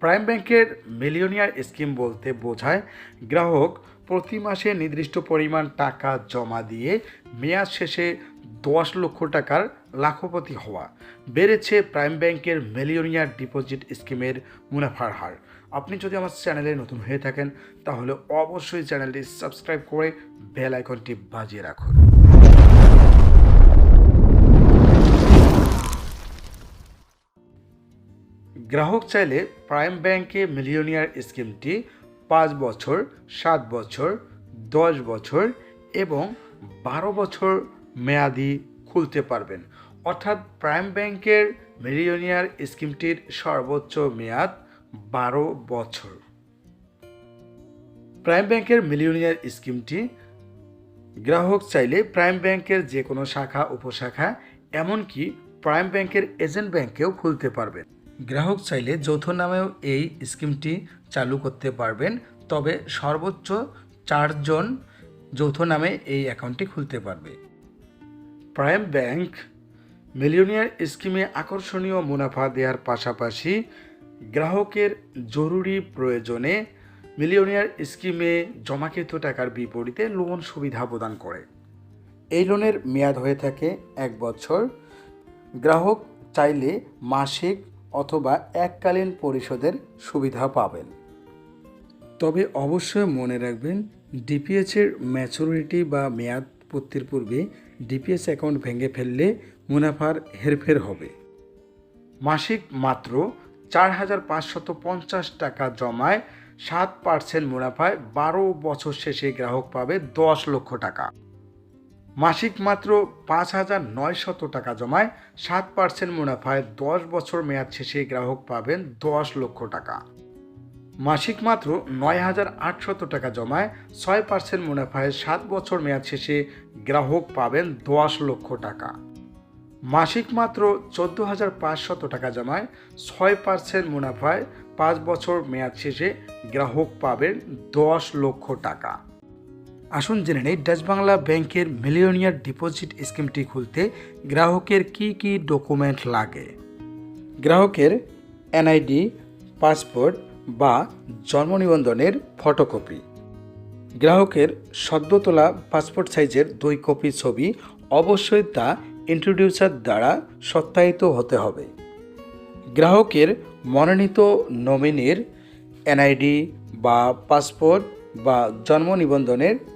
Prime ব্যাংকের millionaire scheme বলতে বোঝায়, গ্রাহক প্রতি মাসে নির্দিষ্ট পরিমাণ টাকা জমা দিয়ে মেয়াদ শেষে দশ লক্ষ টাকার লাখপতি হওয়া। বেড়েছে প্রাইম ব্যাংকের মিলিয়নিয়ার ডিপোজিট স্কিমের মুনাফার হার। আপনি যদি আমার চ্যানেলে নতুন হয়ে থাকেন, তাহলে অবশ্যই চ্যানেলটি সাবস্ক্রাইব করে বেল আইকনটি বাজিয়ে রাখুন। গ্রাহক চাইলে প্রাইম ব্যাংকে মিলিয়নিয়ার স্কিমটি পাঁচ বছর, সাত বছর, দশ বছর এবং বারো বছর মেয়াদি খুলতে পারবেন। অর্থাৎ প্রাইম ব্যাংকের মিলিয়নিয়ার স্কিমটির সর্বোচ্চ মেয়াদ বারো বছর। প্রাইম ব্যাংকের মিলিয়নিয়ার স্কিমটি গ্রাহক চাইলে প্রাইম ব্যাংকের যে কোনো শাখা, উপশাখা, এমনকি প্রাইম ব্যাংকের এজেন্ট ব্যাংকেও খুলতে পারবেন। গ্রাহক চাইলে যৌথ নামেও এই স্কিমটি চালু করতে পারবেন, তবে সর্বোচ্চ চারজন যৌথ নামে এই অ্যাকাউন্টটি খুলতে পারবে। প্রাইম ব্যাংক মিলিয়নিয়ার স্কিমে আকর্ষণীয় মুনাফা দেওয়ার পাশাপাশি গ্রাহকের জরুরি প্রয়োজনে মিলিয়নিয়ার স্কিমে জমাকৃত টাকার বিপরীতে লোন সুবিধা প্রদান করে। এই লোনের মেয়াদ হয়ে থাকে এক বছর। গ্রাহক চাইলে মাসিক অথবা এককালীন পরিশোধের সুবিধা পাবেন। তবে অবশ্যই মনে রাখবেন ডিপিএসের ম্যাচুরিটি বা মেয়াদ পূর্তির পূর্বে ডিপিএস অ্যাকাউন্ট ভেঙে ফেললে মুনাফার হেরফের হবে। মাসিক মাত্র চার হাজার পাঁচশত পঞ্চাশ টাকা জমায় সাত পার্সেন্ট মুনাফায় বারো বছর শেষে গ্রাহক পাবে দশ লক্ষ টাকা। মাসিক মাত্র পাঁচ হাজার নয়শত টাকা জমায় সাত পার্সেন্ট মুনাফায় দশ বছর মেয়াদ শেষে গ্রাহক পাবেন দশ লক্ষ টাকা। মাসিক মাত্র নয় হাজার আটশত টাকা জমায় ছয় পার্সেন্ট মুনাফায় সাত বছর মেয়াদ শেষে গ্রাহক পাবেন দশ লক্ষ টাকা। মাসিক মাত্র চোদ্দ হাজার পাঁচশত টাকা জমায় ছয় পার্সেন্ট মুনাফায় পাঁচ বছর মেয়াদ শেষে গ্রাহক পাবেন দশ লক্ষ টাকা। আসুন জেনে নেই, ডাচ বাংলা ব্যাংকের মিলিয়নিয়ার ডিপোজিট স্কিমটি খুলতে গ্রাহকের কি কি ডকুমেন্ট লাগে? গ্রাহকের এনআইডি, পাসপোর্ট বা জন্ম নিবন্ধনের ফটোকপি। গ্রাহকের সদ্য তোলা পাসপোর্ট সাইজের দুই কপি ছবি অবশ্যই তা ইন্ট্রোডিউসার দ্বারা সত্যায়িত হতে হবে। গ্রাহকের মনোনীত নমিনির এনআইডি বা পাসপোর্ট বা জন্ম নিবন্ধনের